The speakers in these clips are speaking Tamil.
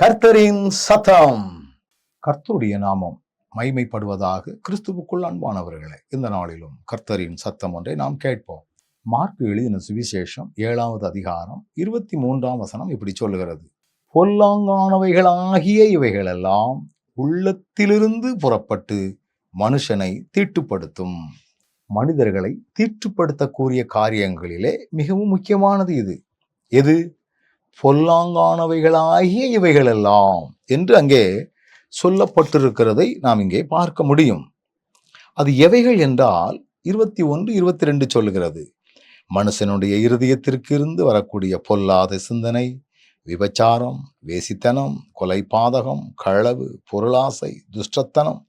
கர்த்தரின் சத்தம். கர்த்தருடைய நாமம் மைமைப்படுவதாக கிறிஸ்துவுக்குள் அன்பானவர்களே இந்த நாளிலும் கர்த்தரின் சத்தம் ஒன்றை நாம் கேட்போம். மார்க் எழுதின சுவிசேஷம் ஏழாவது அதிகாரம் இருபத்தி மூன்றாம் வசனம் இப்படி சொல்லுகிறது. பொல்லாங்கானவைகளாகிய இவைகளெல்லாம் உள்ளத்திலிருந்து புறப்பட்டு மனுஷனை தீட்டுப்படுத்தும். மனிதர்களை தீட்டுப்படுத்தக்கூடிய காரியங்களிலே மிகவும் முக்கியமானது இது. எது? பொல்லாங்கானவைகளாகிய இவைகளெல்லாம் என்று அங்கே சொல்லப்பட்டிருக்கிறதை நாம் இங்கே பார்க்க முடியும். அது எவைகள் என்றால் இருபத்தி ஒன்று இருபத்தி ரெண்டு சொல்லுகிறது. மனுஷனுடைய இருதயத்திற்கு இருந்து வரக்கூடிய பொல்லாத சிந்தனை விபச்சாரம் வேசித்தனம் கொலை பாதகம் களவு பொருளாசை துஷ்டத்தனம்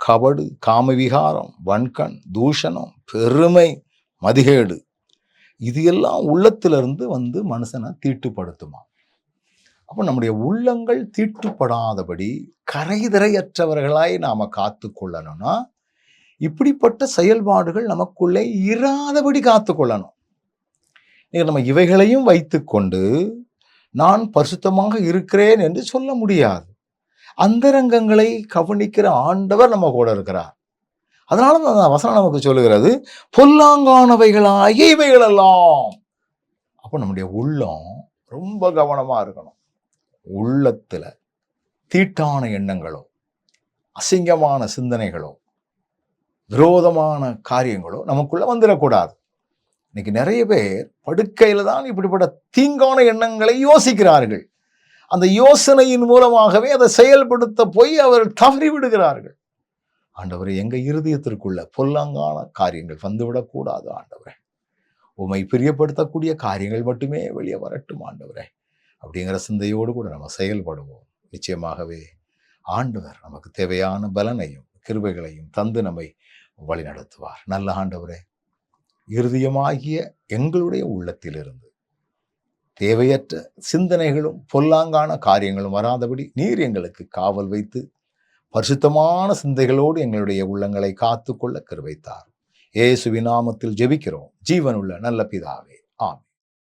கபடு காமவிகாரம் வன்கண் தூஷணம் பெருமை மதிகேடு இது எல்லாம் உள்ளத்திலிருந்து வந்து மனுஷனை தீட்டுப்படுத்துமா? அப்போ நம்முடைய உள்ளங்கள் தீட்டுப்படாதபடி கரைதிரையற்றவர்களாய் நாம் காத்து கொள்ளணும்னா இப்படிப்பட்ட செயல்பாடுகள் நமக்குள்ளே இராதபடி காத்து கொள்ளணும். நீங்கள் நம்ம இவைகளையும் வைத்துக்கொண்டு நான் பரிசுத்தமாக இருக்கிறேன் என்று சொல்ல முடியாது. அந்தரங்கங்களை கவனிக்கிற ஆண்டவர் நம்ம கூட இருக்கிறார். அதனால தான் அந்த வசனம் நமக்கு சொல்லுகிறது பொல்லாங்கானவைகளாகிய இவைகளெல்லாம் அப்போ நம்முடைய உள்ளம் ரொம்ப கவனமாக இருக்கணும். உள்ளத்தில் தீட்டான எண்ணங்களோ அசிங்கமான சிந்தனைகளோ விரோதமான காரியங்களோ நமக்குள்ள வந்துடக்கூடாது. இன்னைக்கு நிறைய பேர் படுக்கையில் தான் இப்படிப்பட்ட தீங்கான எண்ணங்களை யோசிக்கிறார்கள். அந்த யோசனையின் மூலமாகவே அதை செயல்படுத்த போய் அவர் தவறி விடுகிறார்கள். ஆண்டவரே எங்கள் இருதயத்திற்குள்ள பொல்லாங்கான காரியங்கள் வந்துவிடக்கூடாது ஆண்டவரே. உமை பிரியப்படுத்தக்கூடிய காரியங்கள் மட்டுமே வெளியே வரட்டும் ஆண்டவரே. அப்படிங்கிற சிந்தையோடு கூட நம்ம செயல்படுவோம். நிச்சயமாகவே ஆண்டவர் நமக்கு தேவையான பலனையும் கிருபைகளையும் தந்து நம்மை வழிநடத்துவார். நல்ல ஆண்டவரே இருதயமாகிய எங்களுடைய உள்ளத்திலிருந்து தேவையற்ற சிந்தனைகளும் பொல்லாங்கான காரியங்களும் வராதபடி நீர் எங்களுக்கு காவல் வைத்து பரிசுத்தமான சிந்தைகளோடு எங்களுடைய உள்ளங்களை காத்துக்கொள்ள கருவைத்தார் ஏசு நாமத்தில் ஜெபிக்கிறோம். ஜீவனுள்ள நல்ல பிதாவே. ஆமே